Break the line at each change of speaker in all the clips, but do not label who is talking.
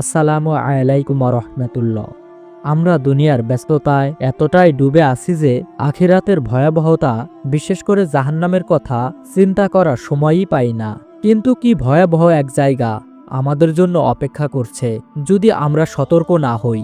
আসসালামু আলাইকুম রহমতুল্লাহ আমরা দুনিয়ার ব্যস্ততায় এতটাই ডুবে আছি যে আখিরাতের ভয়াবহতা, বিশেষ করে জাহান্নামের কথা চিন্তা করার সময়ই পাই না। কিন্তু কি ভয়াবহ এক জায়গা আমাদের জন্য অপেক্ষা করছে, যদি আমরা সতর্ক না হই।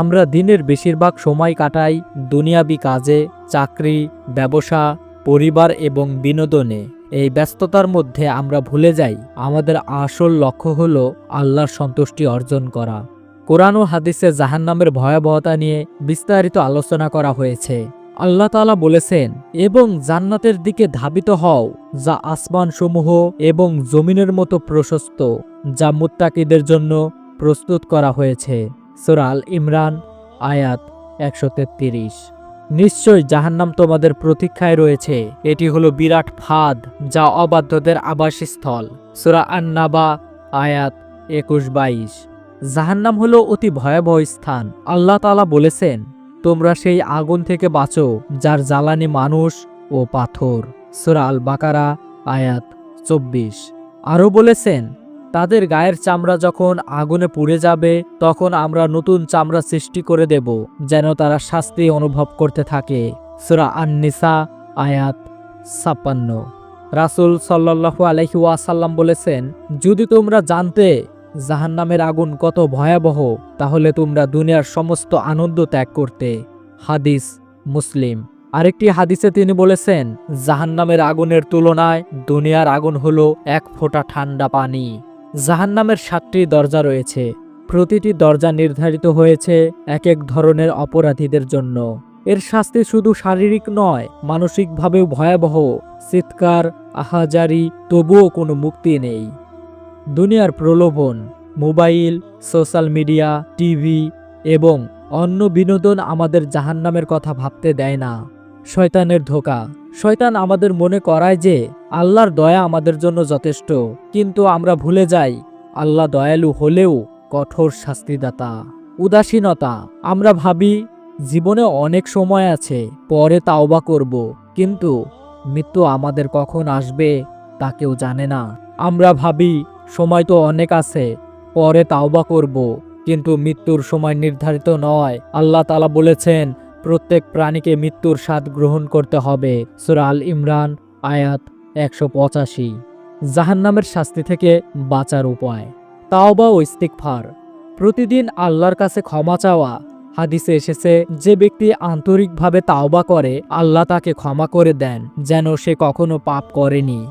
আমরা দিনের বেশিরভাগ সময় কাটাই দুনিয়াবি কাজে, চাকরি, ব্যবসা, পরিবার এবং বিনোদনে। এই ব্যস্ততার মধ্যে আমরা ভুলে যাই। আমাদের আসল লক্ষ্য হল আল্লাহর সন্তুষ্টি অর্জন করা। কোরআন ও হাদিসে জাহান্নামের ভয়াবহতা নিয়ে বিস্তারিত আলোচনা করা হয়েছে। আল্লাহ তাআলা বলেছেন, এবং জান্নাতের দিকে ধাবিত হও, যা আসমান সমূহ এবং জমিনের মতো প্রশস্ত, যা মুত্তাকিদের জন্য প্রস্তুত করা হয়েছে। সোরাল ইমরান, আয়াত একশো তেত্রিশ। নিশ্চয় জাহান্নাম তোমাদের প্রতীক্ষায় রয়েছে। এটি হলো বিরাট ফাঁদ, যা অবাধ্যদের আবাসস্থল। সুরা আন্নাবা, আয়াত একুশ বাইশ। জাহান্নাম হলো অতি ভয়াবহ স্থান। আল্লাহ তাআলা বলেছেন, তোমরা সেই আগুন থেকে বাঁচো, যার জ্বালানি মানুষ ও পাথর। সুরা আল বাকারা আয়াত চব্বিশ। আরও বলেছেন তাদের গায়ের চামড়া যখন আগুনে পুড়ে যাবে, তখন আমরা নতুন চামড়া সৃষ্টি করে দেব, যেন তারা শাস্তি অনুভব করতে থাকে। সুরা আননিসা, আয়াত ছাপ্পান্ন। রাসুল সাল্লাহু আলহি ওয়াসাল্লাম বলেছেন, যদি তোমরা জানতে জাহান্নামের আগুন কত ভয়াবহ, তাহলে তোমরা দুনিয়ার সমস্ত আনন্দ ত্যাগ করতে। হাদিস মুসলিম। আরেকটি হাদিসে তিনি বলেছেন, জাহান্নামের আগুনের তুলনায় দুনিয়ার আগুন হলো এক ফোঁটা ঠান্ডা পানি। জাহান্নামের সাতটি দরজা রয়েছে। প্রতিটি দরজা নির্ধারিত হয়েছে এক এক ধরনের অপরাধীদের জন্য। এর শাস্তি শুধু শারীরিক নয়, মানসিকভাবেও ভয়াবহ। চিৎকার, আহাজারি, তবুও কোনো মুক্তি নেই। দুনিয়ার প্রলোভন, মোবাইল, সোশ্যাল মিডিয়া, টিভি এবং অন্য বিনোদন আমাদের জাহান্নামের কথা ভাবতে দেয় না। শয়তানের ধোকা। শয়তান আমাদের মনে করায় যে, আল্লাহর দয়া আমাদের জন্য যথেষ্ট, কিন্তু আমরা ভুলে যাই, আল্লাহ দয়ালু হলেও কঠোর শাস্তিদাতা। উদাসীনতা, আমরা ভাবি, জীবনে অনেক সময় আছে, পরে তাওবা করব, কিন্তু মৃত্যু আমাদের কখন আসবে, তা কেউ জানে না। আমরা ভাবি, সময় তো অনেক আছে, পরে তাওবা করব, কিন্তু মৃত্যুর সময় নির্ধারিত নয়। আল্লাহ তালা বলেছেন প্রত্যেক প্রাণীকে মৃত্যুর স্বাদ গ্রহণ করতে হবে। সুরা আল ইমরান, আয়াত একশো পঁচাশি। জাহান্নামের শাস্তি থেকে বাঁচার উপায়। তাওবা ও ইস্তিকফার প্রতিদিন আল্লাহর কাছে ক্ষমা চাওয়া। হাদিসে এসেছে, যে ব্যক্তি আন্তরিকভাবে তাওবা করে, আল্লাহ তাকে ক্ষমা করে দেন, যেন সে কখনো পাপ করেনি।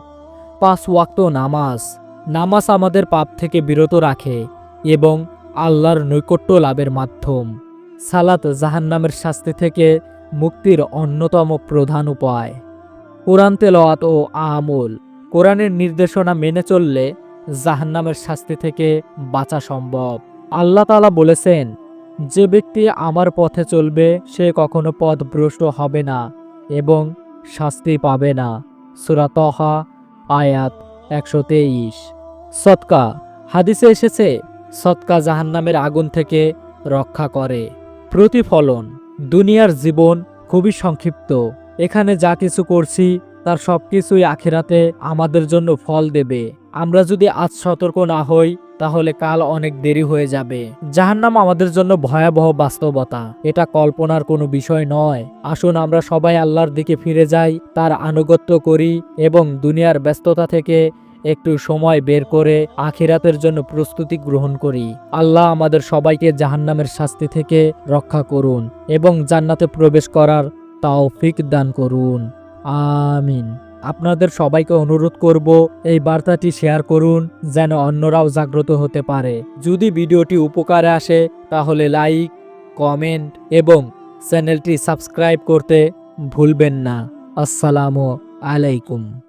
পাঁচ ওয়াক্ত নামাজ। নামাজ আমাদের পাপ থেকে বিরত রাখে এবং আল্লাহর নৈকট্য লাভের মাধ্যম। সালাত জাহান্নামের শাস্তি থেকে মুক্তির অন্যতম প্রধান উপায়। কোরআন তেলাওয়াত ও আমল, কোরআনের নির্দেশনা মেনে চললে জাহান্নামের শাস্তি থেকে বাঁচা সম্ভব। আল্লাহ তালা বলেছেন, যে ব্যক্তি আমার পথে চলবে, সে কখনো পথভ্রষ্ট হবে না এবং শাস্তি পাবে না। সুরাতহা আয়াত একশো তেইশ। সৎকা হাদিসে এসেছে সৎকা জাহান্নামের আগুন থেকে রক্ষা করে। প্রতিফলন, দুনিয়ার জীবন খুবই সংক্ষিপ্ত। এখানে যা কিছু করছি, তার সব কিছুই আখেরাতে আমাদের জন্য ফল দেবে। আমরা যদি আজ সতর্ক না হই, তাহলে কাল অনেক দেরি হয়ে যাবে। জাহান্নাম আমাদের জন্য ভয়াবহ বাস্তবতা। এটা কল্পনার কোনো বিষয় নয়। আসুন আমরা সবাই আল্লাহর দিকে ফিরে যাই, তার আনুগত্য করি এবং দুনিয়ার ব্যস্ততা থেকে একটু সময় বের করে আখিরাতের জন্য প্রস্তুতি গ্রহণ করি। আল্লাহ আমাদের সবাইকে জাহান্নামের শাস্তি থেকে রক্ষা করুন এবং জান্নাতে প্রবেশ করার তৌফিক দান করুন। আমিন। আপনাদের সবাইকে অনুরোধ করব এই বার্তাটি শেয়ার করুন যেন অন্যরাও জাগ্রত হতে পারে। যদি ভিডিওটি উপকারে আসে তাহলে লাইক, কমেন্ট এবং চ্যানেলটি সাবস্ক্রাইব করতে ভুলবেন না। আসসালামু আলাইকুম।